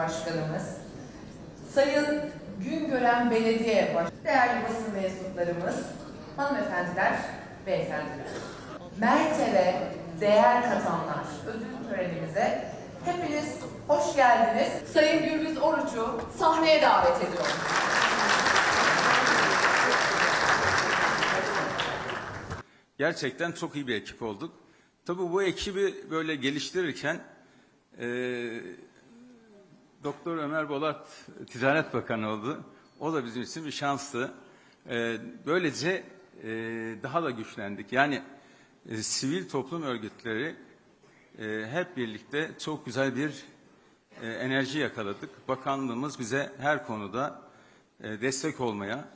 Başkanımız, Sayın Güngören Belediye Baş değerli basın mensuplarımız, hanımefendiler, beyefendiler. Mertebe değer katanlar ödül törenimize hepiniz hoş geldiniz. Sayın Gürbüz Oruç'u sahneye davet ediyorum. Gerçekten çok iyi bir ekip olduk. Tabii bu ekibi böyle geliştirirken Doktor Ömer Bolat Ticaret Bakanı oldu. O da bizim için bir şanstı. E, böylece e, daha da güçlendik. Yani e, sivil toplum örgütleri e, hep birlikte çok güzel bir enerji yakaladık. Bakanlığımız bize her konuda destek olmaya,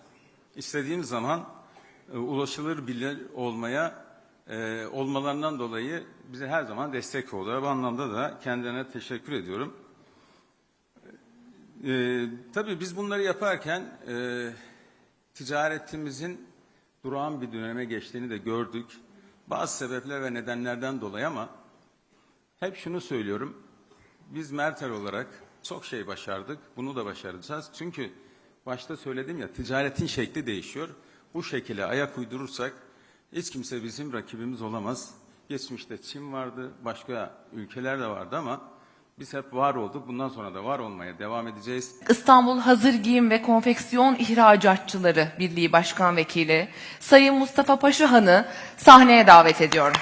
istediğimiz zaman ulaşılır bilir olmaya olmalarından dolayı bize her zaman destek oldular. Bu anlamda da kendilerine teşekkür ediyorum. E, tabii biz bunları yaparken e, ticaretimizin durağan bir döneme geçtiğini de gördük. Bazı sebepler ve nedenlerden dolayı ama hep şunu söylüyorum. Biz Mertel olarak çok şey başardık. Bunu da başaracağız. Çünkü başta söyledim ya ticaretin şekli değişiyor. Bu şekilde ayak uydurursak hiç kimse bizim rakibimiz olamaz. Geçmişte Çin vardı, başka ülkeler de vardı ama biz hep var olduk. Bundan sonra da var olmaya devam edeceğiz. İstanbul Hazır Giyim ve Konfeksiyon İhracatçıları Birliği Başkan Vekili Sayın Mustafa Paşahan'ı sahneye davet ediyorum.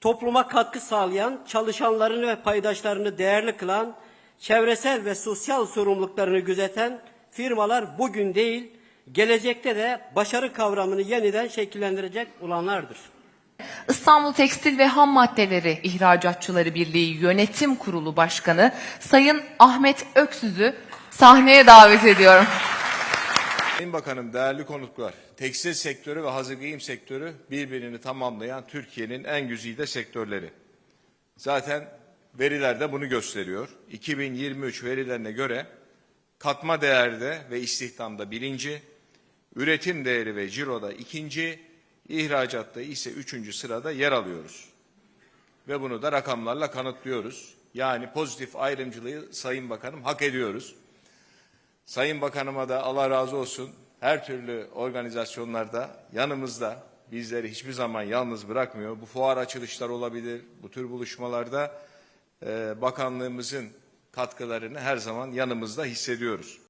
topluma katkı sağlayan, çalışanlarını ve paydaşlarını değerli kılan, çevresel ve sosyal sorumluluklarını gözeten firmalar bugün değil, gelecekte de başarı kavramını yeniden şekillendirecek olanlardır. İstanbul Tekstil ve Ham Maddeleri İhracatçıları Birliği Yönetim Kurulu Başkanı Sayın Ahmet Öksüz'ü sahneye davet ediyorum. Sayın Bakanım, değerli konuklar, tekstil sektörü ve hazır giyim sektörü birbirini tamamlayan Türkiye'nin en güzide sektörleri. Zaten veriler de bunu gösteriyor. 2023 verilerine göre katma değerde ve istihdamda birinci, üretim değeri ve ciroda ikinci, ihracatta ise üçüncü sırada yer alıyoruz. Ve bunu da rakamlarla kanıtlıyoruz. Yani pozitif ayrımcılığı Sayın Bakanım hak ediyoruz. Sayın Bakanıma da Allah razı olsun her türlü organizasyonlarda yanımızda bizleri hiçbir zaman yalnız bırakmıyor. Bu fuar açılışlar olabilir, bu tür buluşmalarda e, bakanlığımızın katkılarını her zaman yanımızda hissediyoruz.